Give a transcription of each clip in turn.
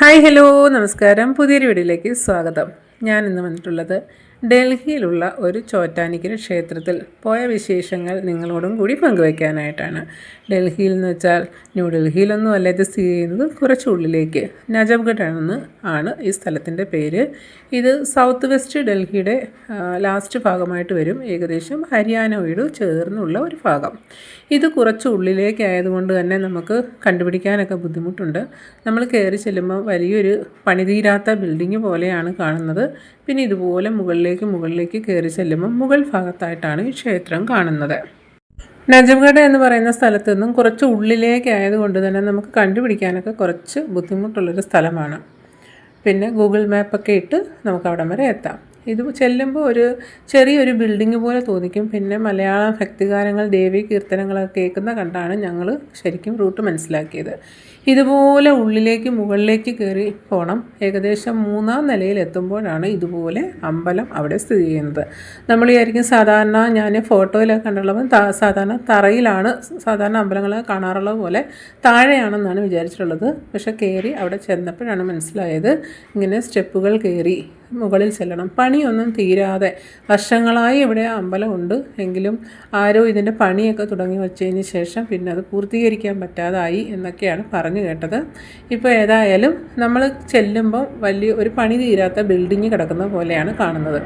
Hi hello നമസ്കാരം. പുതിയൊരു വീഡിയോയിലേക്ക് സ്വാഗതം. ഞാൻ ഇന്ന് വന്നിട്ടുള്ളത് ഡൽഹിയിലുള്ള ഒരു ചോറ്റാനിക്കര ക്ഷേത്രത്തിൽ പോയ വിശേഷങ്ങൾ നിങ്ങളോടും കൂടി പങ്കുവയ്ക്കാനായിട്ടാണ്. ഡൽഹിയിൽ എന്ന് വെച്ചാൽ ന്യൂഡൽഹിയിലൊന്നും അല്ല ഇത് സ്ഥിതി ചെയ്യുന്നത് കുറച്ചുള്ളിലേക്ക് നജബ്ഗഡ് ആണെന്ന് ആണ് ഈ സ്ഥലത്തിന്റെ പേര്. ഇത് സൗത്ത് വെസ്റ്റ് ഡൽഹിയുടെ ലാസ്റ്റ് ഭാഗമായിട്ട് വരും. ഏകദേശം ഹരിയാനയോട് ചേർന്നുള്ള ഒരു ഭാഗം. ഇത് കുറച്ച് ഉള്ളിലേക്ക് ആയതുകൊണ്ട് തന്നെ നമുക്ക് കണ്ടുപിടിക്കാനൊക്കെ ബുദ്ധിമുട്ടുണ്ട്. നമ്മൾ കയറി ചെല്ലുമ്പോൾ വലിയൊരു പണിതീരാത്ത ബിൽഡിങ് പോലെയാണ് കാണുന്നത്. പിന്നെ ഇതുപോലെ മുകളിലേക്ക് മുകളിലേക്ക് കയറി ചെല്ലുമ്പോൾ മുകൾ ഭാഗത്തായിട്ടാണ് ഈ ക്ഷേത്രം കാണുന്നത്. നജംഗഡ് എന്ന് പറയുന്ന സ്ഥലത്ത് നിന്നും കുറച്ച് ഉള്ളിലേക്ക് ആയതുകൊണ്ട് തന്നെ നമുക്ക് കണ്ടുപിടിക്കാനൊക്കെ കുറച്ച് ബുദ്ധിമുട്ടുള്ളൊരു സ്ഥലമാണ്. പിന്നെ ഗൂഗിൾ മാപ്പൊക്കെ ഇട്ട് നമുക്ക് അവിടം വരെ എത്താം. ഇത് ചെല്ലുമ്പോൾ ഒരു ചെറിയൊരു ബിൽഡിംഗ് പോലെ തോന്നിക്കും. പിന്നെ മലയാള ഭക്തിഗാനങ്ങൾ ദേവി കീർത്തനങ്ങളൊക്കെ കേൾക്കുന്ന കണ്ടാണ് ഞങ്ങൾ ശരിക്കും റൂട്ട് മനസ്സിലാക്കിയത്. ഇതുപോലെ ഉള്ളിലേക്ക് മുകളിലേക്ക് കയറി പോകണം ഏകദേശം മൂന്നാം നിലയിൽ എത്തുമ്പോഴാണ് ഇതുപോലെ അമ്പലം അവിടെ സ്ഥിതി ചെയ്യുന്നത്. നമ്മൾ വിചാരിക്കും സാധാരണ ഞാൻ ഫോട്ടോയിലൊക്കെ കണ്ടുള്ളപ്പം സാധാരണ തറയിലാണ് സാധാരണ അമ്പലങ്ങൾ കാണാറുള്ളത് പോലെ താഴെയാണെന്നാണ് വിചാരിച്ചിട്ടുള്ളത്. പക്ഷേ കയറി അവിടെ ചെന്നപ്പോഴാണ് മനസ്സിലായത്. ഇങ്ങനെ സ്റ്റെപ്പുകൾ കയറി മുകളിൽ ചെല്ലണം. പണിയൊന്നും തീരാതെ വർഷങ്ങളായി ഇവിടെ അമ്പലം ഉണ്ട് എങ്കിലും ആരോ ഇതിന്റെ പണിയൊക്കെ തുടങ്ങി വച്ചതിന് ശേഷം പിന്നെ അത് പൂർത്തീകരിക്കാൻ പറ്റാതായി എന്നൊക്കെയാണ് പറഞ്ഞു കേട്ടത്. ഇപ്പോൾ ഏതായാലും നമ്മൾ ചെല്ലുമ്പോൾ വലിയ ഒരു പണി തീരാത്ത ബിൽഡിങ് കിടക്കുന്ന പോലെയാണ് കാണുന്നത്.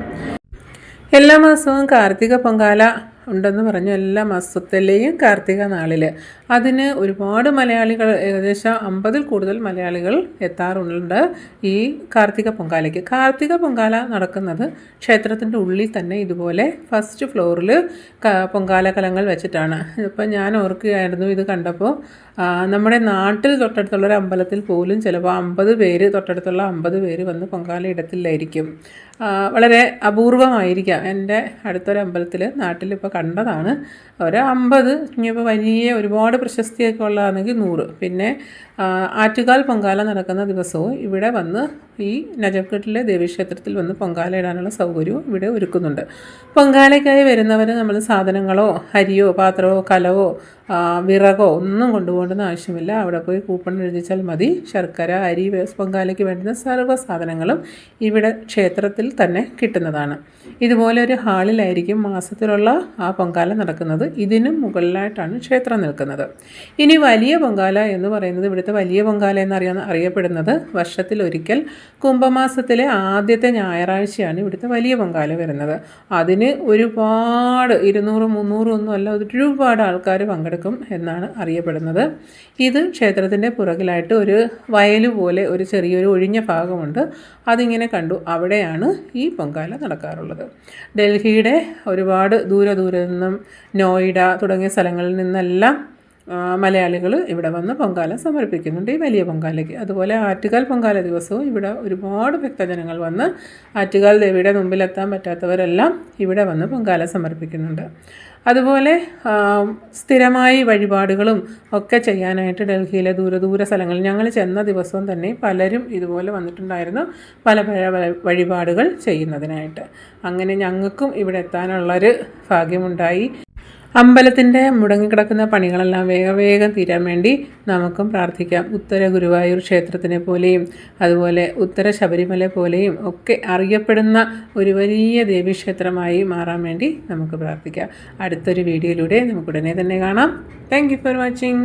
എല്ലാ മാസവും കാർത്തിക പൊങ്കാല ഉണ്ടെന്ന് പറഞ്ഞു എല്ലാ മാസത്തിലെയും കാർത്തിക നാളിൽ അതിന് ഒരുപാട് മലയാളികൾ ഏകദേശം അമ്പതിൽ കൂടുതൽ മലയാളികൾ എത്താറുണ്ട് ഈ കാർത്തിക പൊങ്കാലയ്ക്ക്. കാർത്തിക പൊങ്കാല നടക്കുന്നത് ക്ഷേത്രത്തിന്റെ ഉള്ളിൽ തന്നെ ഇതുപോലെ ഫസ്റ്റ് ഫ്ലോറിൽ പൊങ്കാല കലങ്ങൾ വെച്ചിട്ടാണ്. ഇപ്പം ഞാൻ ഓർക്കുകയായിരുന്നു ഇത് കണ്ടപ്പോൾ നമ്മുടെ നാട്ടിൽ തൊട്ടടുത്തുള്ള ഒരു അമ്പലത്തിൽ പോലും ചിലപ്പോൾ അമ്പത് പേര് തൊട്ടടുത്തുള്ള അമ്പത് പേര് വന്ന് പൊങ്കാല ഇടത്തില്ലായിരിക്കും. ആ, വളരെ അപൂർവമായിരിക്കാം. എന്റെ അടുത്തൊരു അമ്പലത്തിൽ നാട്ടിൽ ഇപ്പോൾ കണ്ടതാണ്. ഒരു അമ്പത് ഇനിയിപ്പോൾ വലിയ ഒരുപാട് പ്രശസ്തിയൊക്കെ ഉള്ളതാണെങ്കിൽ നൂറ്. പിന്നെ ആറ്റുകാൽ പൊങ്കാല നടക്കുന്ന ദിവസവും ഇവിടെ വന്ന് ഈ നജബ്ഘട്ടിലെ ദേവീക്ഷേത്രത്തിൽ വന്ന് പൊങ്കാല ഇടാനുള്ള സൗകര്യവും ഇവിടെ ഒരുക്കുന്നുണ്ട്. പൊങ്കാലയ്ക്കായി വരുന്നവർ നമ്മൾ സാധനങ്ങളോ അരിയോ പാത്രമോ കലവോ വിറകോ ഒന്നും കൊണ്ടുപോകേണ്ടെന്ന് ആവശ്യമില്ല. അവിടെ പോയി കൂപ്പൺ എഴുതിച്ചാൽ മതി. ശർക്കര അരി പൊങ്കാലയ്ക്ക് വേണ്ടുന്ന സർവ സാധനങ്ങളും ഇവിടെ ക്ഷേത്രത്തിൽ തന്നെ കിട്ടുന്നതാണ്. ഇതുപോലെ ഒരു ഹാളിലായിരിക്കും മാസത്തിലുള്ള ആ പൊങ്കാല നടക്കുന്നത്. ഇതിനും മുകളിലായിട്ടാണ് ക്ഷേത്രം നിൽക്കുന്നത്. ഇനി വലിയ പൊങ്കാല എന്ന് പറയുന്നത് ഇവിടുത്തെ വലിയ പൊങ്കാല എന്നറിയാൻ അറിയപ്പെടുന്നത് വർഷത്തിലൊരിക്കൽ കുംഭമാസത്തിലെ ആദ്യത്തെ ഞായറാഴ്ചയാണ് ഇവിടുത്തെ വലിയ പൊങ്കാല വരുന്നത്. അതിന് ഒരുപാട് ഇരുന്നൂറ് മുന്നൂറ് ഒന്നും അല്ല ഒരുപാട് ആൾക്കാർ പങ്കെടുക്കും എന്നാണ് അറിയപ്പെടുന്നത്. ഇത് ക്ഷേത്രത്തിന്റെ പുറകിലായിട്ട് ഒരു വയൽ പോലെ ഒരു ചെറിയൊരു ഒഴിഞ്ഞ ഭാഗമുണ്ട്. അതിങ്ങനെ കണ്ടു. അവിടെയാണ് ഈ പൊങ്കാല നടക്കാറുള്ളത്. ഡൽഹിയുടെ ഒരുപാട് ദൂരെ ദൂരെ നിന്നും നോയിഡ തുടങ്ങിയ സ്ഥലങ്ങളിൽ നിന്നെല്ലാം മലയാളികൾ ഇവിടെ വന്ന് പൊങ്കാല സമർപ്പിക്കുന്നുണ്ട്. ഈ വലിയ പൊങ്കാലയ്ക്ക്. അതുപോലെ ആറ്റുകാൽ പൊങ്കാല ദിവസവും ഇവിടെ ഒരുപാട് ഭക്തജനങ്ങൾ വന്ന് ആറ്റുകാൽ ദേവിയുടെ മുമ്പിലെത്താൻ പറ്റാത്തവരെല്ലാം ഇവിടെ വന്ന് പൊങ്കാല സമർപ്പിക്കുന്നുണ്ട്. അതുപോലെ സ്ഥിരമായി വഴിപാടുകളും ഒക്കെ ചെയ്യാനായിട്ട് ഡൽഹിയിലെ ദൂരദൂര ദൂര സ്ഥലങ്ങളിൽ ഞങ്ങൾ ചെന്ന ദിവസം തന്നെ പലരും ഇതുപോലെ വന്നിട്ടുണ്ടായിരുന്നു. പല പല വഴിപാടുകൾ ചെയ്യുന്നതിനായിട്ട്. അങ്ങനെ ഞങ്ങൾക്കും ഇവിടെ എത്താനുള്ളൊരു ഭാഗ്യമുണ്ടായി. അമ്പലത്തിന്റെ മുടങ്ങിക്കിടക്കുന്ന പണികളെല്ലാം വേഗം വേഗം തീരാൻ വേണ്ടി നമുക്കും പ്രാർത്ഥിക്കാം. ഉത്തര ഗുരുവായൂർ ക്ഷേത്രത്തിനെ പോലെയും അതുപോലെ ഉത്തര ശബരിമല പോലെയും ഒക്കെ അറിയപ്പെടുന്ന ഒരു വലിയ ദേവീക്ഷേത്രമായി മാറാൻ വേണ്ടി നമുക്ക് പ്രാർത്ഥിക്കാം. അടുത്തൊരു വീഡിയോയിലൂടെ നമുക്ക് ഉടനെ തന്നെ കാണാം. Thank for watching